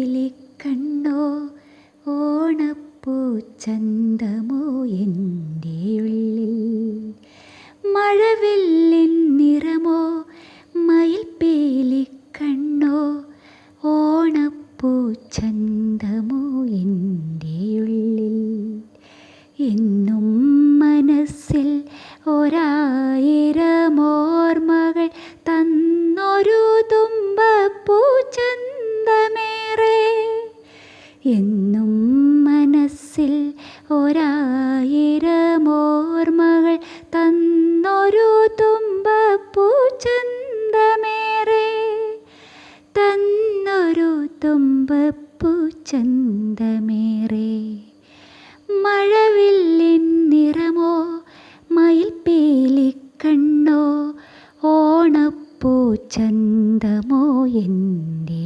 കടലിലെ കണ്ണോ ഓണപ്പൂച്ചന്തമോ എന്റെ ഉള്ളിൽ? മഴവില്ലിൻ നിറമോ മയിൽപ്പേലി കണ്ണോ ഓണപ്പൂച്ചന്തമോ എന്റെ ഉള്ളിൽ? എന്നും മനസ്സിൽ ഒരായിരം എന്നും മനസ്സിൽ ഒരായിരമോർമ്മകൾ തന്നൊരു തുമ്പപ്പൂച്ചന്തമേറെ തന്നൊരു തുമ്പപ്പൂച്ചന്തമേറെ മഴവില്ലിൻ നിറമോ മയിൽപ്പേലിക്കണ്ണോ ഓണപ്പൂ ചന്തമോ എന്റെ